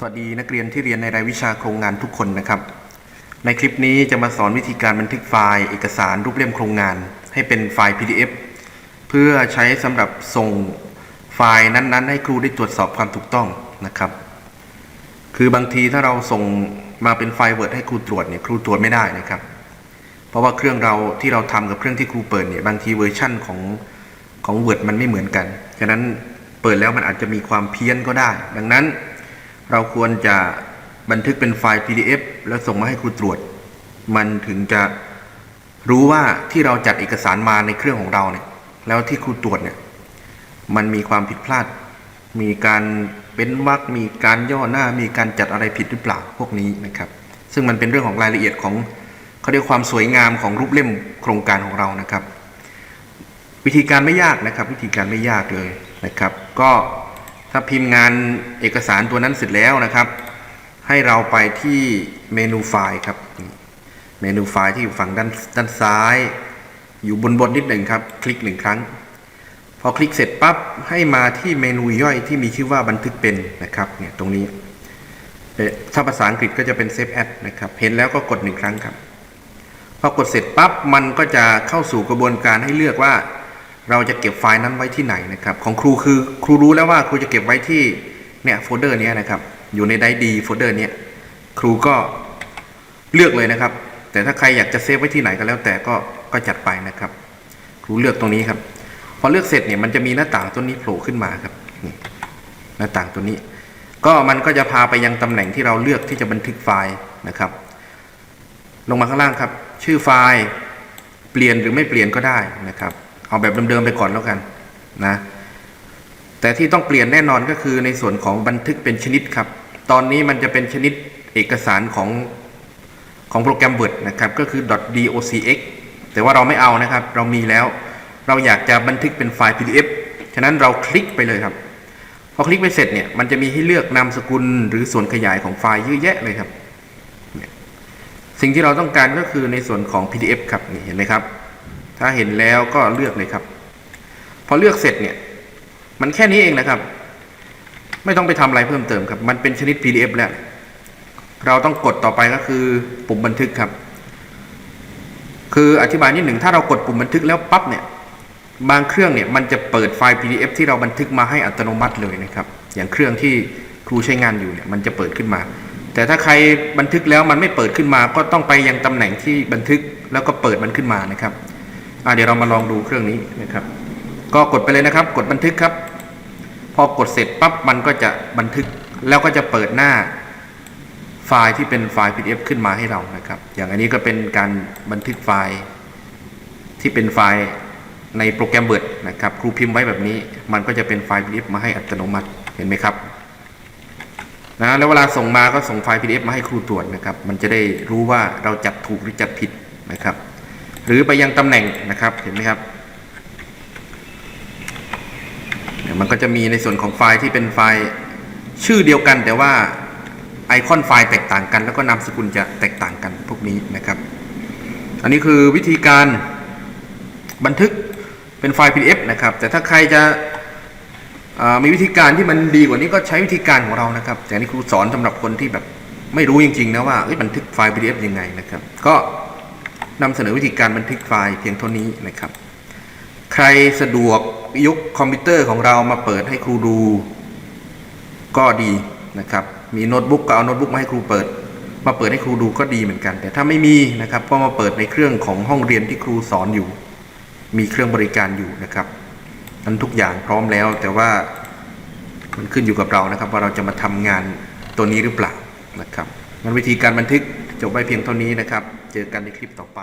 สวัสดีนักเรียนที่เรียนในรายวิชาโครงงานทุกคนนะครับ ในคลิปนี้จะมาสอนวิธีการบันทึกไฟล์เอกสารรูปเล่มโครงงาน ให้เป็นไฟล์ PDF เพื่อใช้สำหรับส่งไฟล์นั้นๆ ให้ครูได้ตรวจสอบความถูกต้องนะครับ คือบางทีถ้าเราส่งมาเป็นไฟล์ Word ให้ครูตรวจเนี่ยครูตรวจไม่ได้นะครับ เพราะว่าเครื่องเราที่เราทำกับเครื่องที่ครูเปิดเนี่ยบางทีเวอร์ชั่นของของ Word มันไม่เหมือนกันฉะนั้นเปิดแล้วมันอาจจะมีความเพี้ยนก็ได้ ดังนั้น เราควรจะบันทึกเป็นไฟล์ PDF แล้วส่งมาให้ครูตรวจ มันถึงจะรู้ว่าที่เราจัดเอกสารมาในเครื่องของเราเนี่ย แล้วที่ครูตรวจเนี่ย มันมีความผิดพลาด มีการเป็นวรรคมีการย่อหน้า มีการจัดอะไรผิดหรือเปล่าพวกนี้นะครับ ซึ่งมันเป็นเรื่องของรายละเอียดของเขาเรียกความสวยงามของรูปเล่มโครงการของเรานะครับ วิธีการไม่ยากนะครับ วิธีการไม่ยากเลยนะครับ ก็ ถ้าพิมพ์งานเอกสารตัวนั้นเสร็จแล้วนะครับ ให้เราไปที่เมนูไฟล์ครับ เมนูไฟล์ที่อยู่ฝั่งด้านด้านซ้าย อยู่บนบนนิดหนึ่งครับ คลิกหนึ่งครั้ง พอคลิกเสร็จปั๊บให้มาที่เมนูย่อยที่มีชื่อว่าบันทึกเป็นนะครับเนี่ยตรงนี้ถ้าภาษาอังกฤษก็จะเป็น Save As นะครับ เห็นแล้วก็กดหนึ่งครั้งครับ พอกดเสร็จปั๊บมันก็จะเข้าสู่กระบวนการให้เลือกว่า เราจะเก็บไฟล์นั้นไว้ที่ไหนนะครับ ของครูคือครูรู้แล้วว่าครูจะเก็บไว้ที่เนี่ยโฟลเดอร์นี้นะครับ อยู่ในไดดีโฟลเดอร์นี้ครูก็เลือกเลยนะครับ แต่ถ้าใครอยากจะเซฟไว้ที่ไหนก็แล้วแต่ก็ก็จัดไปนะครับ ครูเลือกตรงนี้ครับ พอเลือกเสร็จเนี่ยมันจะมีหน้าต่างตัวนี้โผล่ขึ้นมาครับหน้าต่างตัวนี้ ก็มันก็จะพาไปยังตำแหน่งที่เราเลือกที่จะบันทึกไฟล์นะครับ ลงมาข้างล่างครับ ชื่อไฟล์เปลี่ยนหรือไม่เปลี่ยนก็ได้นะครับ เอาแบบเดิมๆไปก่อนแล้วกันนะ แต่ที่ต้องเปลี่ยนแน่นอนก็คือในส่วนของบันทึกเป็นชนิดครับ ตอนนี้มันจะเป็นชนิดเอกสารของของโปรแกรม Word นะครับ ก็คือ .docx แต่ว่าเราไม่เอานะครับ เรามีแล้ว เราอยากจะบันทึกเป็นไฟล์ PDF ฉะนั้นเราคลิกไปเลยครับ พอคลิกไปเสร็จเนี่ยมันจะมีให้เลือกนามสกุลหรือส่วนขยายของไฟล์เยอะแยะเลยครับ สิ่งที่เราต้องการก็คือในส่วนของ PDF ครับนี่เห็นไหมครับ ถ้าเห็นแล้วก็เลือกเลยครับ พอเลือกเสร็จเนี่ย มันแค่นี้เองนะครับ ไม่ต้องไปทำอะไรเพิ่มเติมครับ มันเป็นชนิด PDF แล้ว เราต้องกดต่อไปก็คือปุ่มบันทึกครับ คืออธิบายนิดหนึ่งถ้าเรากดปุ่มบันทึกแล้วปั๊บเนี่ย บางเครื่องเนี่ยมันจะเปิดไฟล์ PDF ที่เราบันทึกมาให้อัตโนมัติเลยนะครับ อย่างเครื่องที่ครูใช้งานอยู่เนี่ยมันจะเปิดขึ้นมา แต่ถ้าใครบันทึกแล้วมันไม่เปิดขึ้นมา ก็ต้องไปยังตำแหน่งที่บันทึกแล้วก็เปิดมันขึ้นมานะครับ เดี๋ยวเรามาลองดูเครื่องนี้นะครับ ก็กดไปเลยนะครับ กดบันทึกครับ พอกดเสร็จปั๊บมันก็จะบันทึกแล้วก็จะเปิดหน้าไฟล์ที่เป็นไฟล์ PDF ขึ้นมาให้เรานะครับ อย่างอันนี้ก็เป็นการบันทึกไฟล์ที่เป็นไฟล์ในโปรแกรม Word นะครับ ครูพิมพ์ไว้แบบนี้ มันก็จะเป็นไฟล์ PDF มาให้อัตโนมัติเห็นไหมครับนะแล้วเวลาส่งมาก็ส่งไฟล์ PDF มาให้ครูตรวจนะครับ มันจะได้รู้ว่าเราจัดถูกหรือจัดผิดนะครับ หรือไปยังตำแหน่งนะครับเห็นไหมครับมันก็จะมีในส่วนของไฟล์ที่เป็นไฟล์ชื่อเดียวกัน แต่ว่าไอคอนไฟล์แตกต่างกัน แล้วก็นามสกุลจะแตกต่างกันพวกนี้นะครับ อันนี้คือวิธีการบันทึกเป็นไฟล์ PDF นะครับ แต่ถ้าใครจะมีวิธีการที่มันดีกว่านี้ก็ใช้วิธีการของเรานะครับ แต่นี่ครูสอนสำหรับคนที่แบบไม่รู้จริงๆนะว่าบันทึกไฟล์ PDF ยังไงนะครับ ก็ นำเสนอวิธีการบันทึกไฟล์เพียงเท่านี้นะครับ ใครสะดวกยกคอมพิวเตอร์ของเรามาเปิดให้ครูดู ก็ดีนะครับ มีโน้ตบุ๊กก็เอาโน้ตบุ๊กมาให้ครูเปิด มาเปิดให้ครูดูก็ดีเหมือนกัน แต่ถ้าไม่มีนะครับก็มาเปิดในเครื่องของห้องเรียนที่ครูสอนอยู่ มีเครื่องบริการอยู่นะครับนั้นทุกอย่างพร้อมแล้ว แต่ว่ามันขึ้นอยู่กับเรานะครับ ว่าเราจะมาทำงานตัวนี้หรือเปล่านะครับงั้นวิธีการบันทึกจบไว้เพียงเท่านี้นะครับ เจอกันในคลิปต่อไป